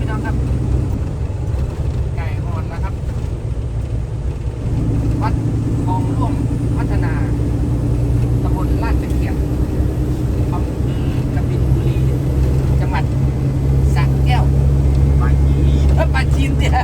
พี่น้องครับไก่หอนนะครับ วัดคลองร่วมพัฒนาตำบลลาดตะเกียบอำเภอกบินบุรีจังหวัดสระแก้วปาจีนปาจีนเนี่ย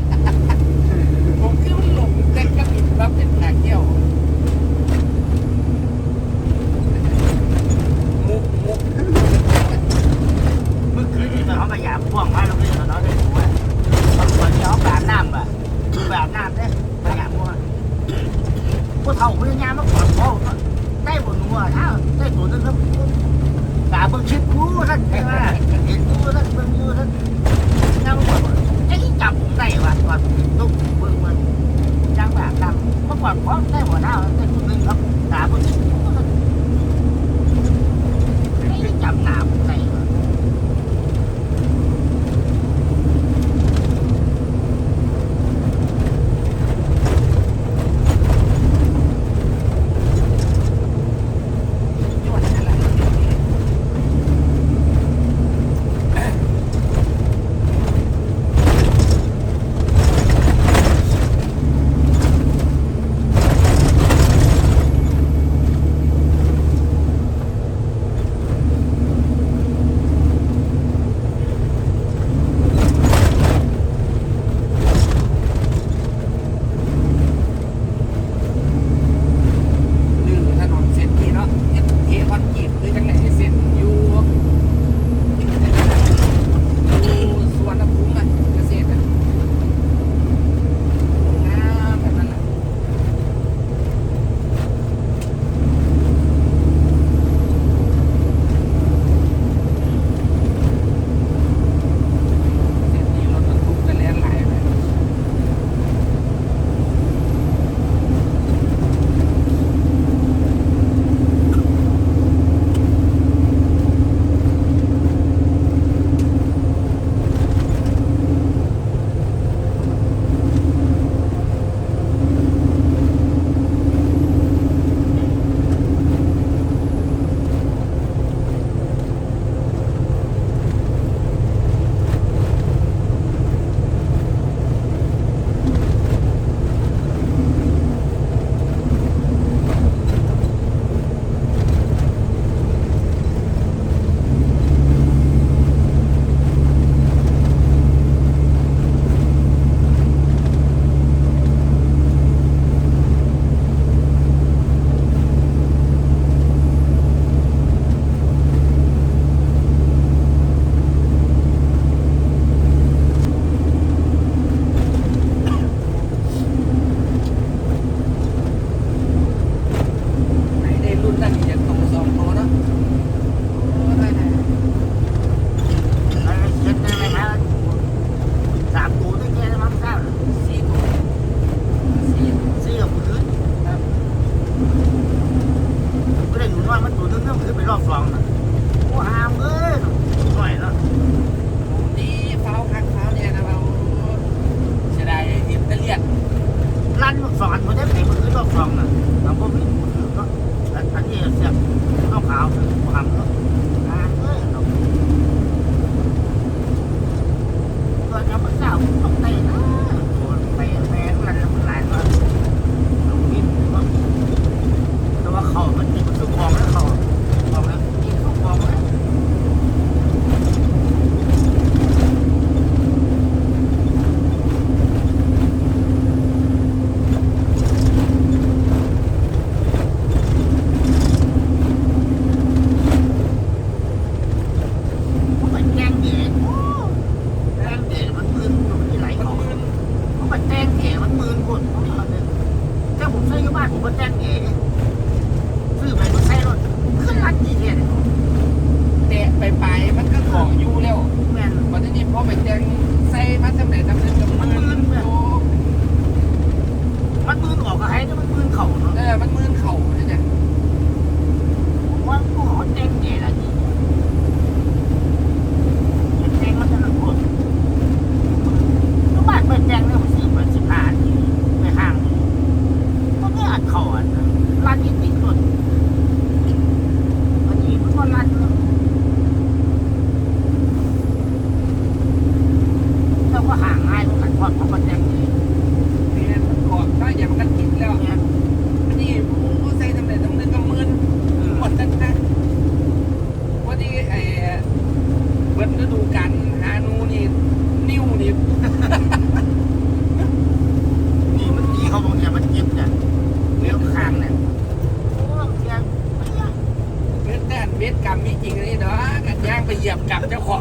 ไปเหยียบกับเจ้าของ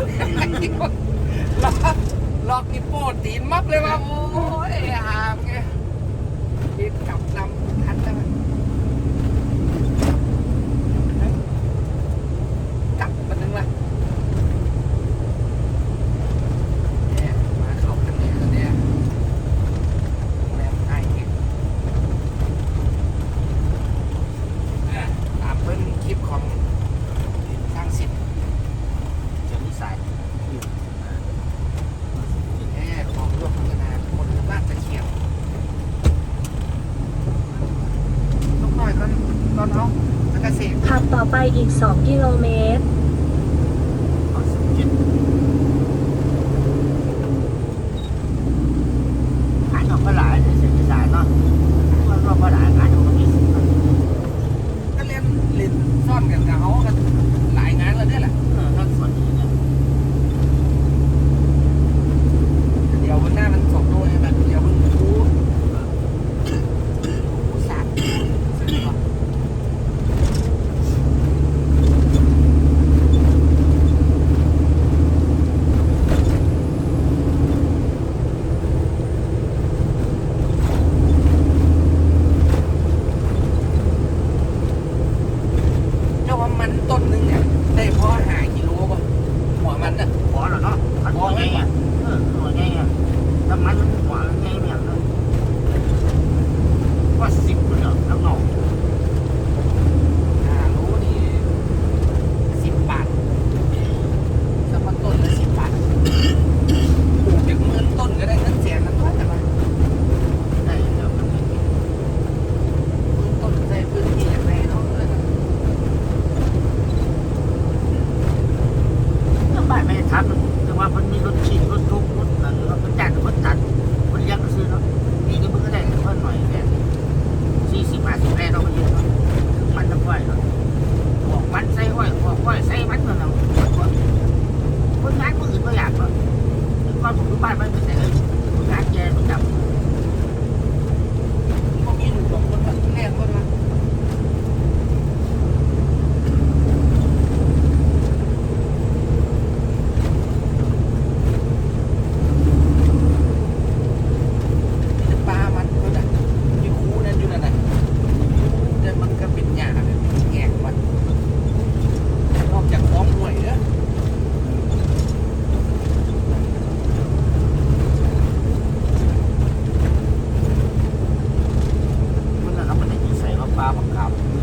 ล็อกล็อกนิโป้ตีนมับเลยว่าโอ้ยหามไงคิดกับนำ ก่อนเอาแล้วก็เสขับต่อไปอีก 2 กิโลเมตรเาสกินหายออกก็หายเลยเสพอีสานเนาะว่าว่าบ่หลายหายออกก็มีสิเนรื่นเล่นซ่อนกันนะเขา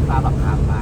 ปลาบักขามขา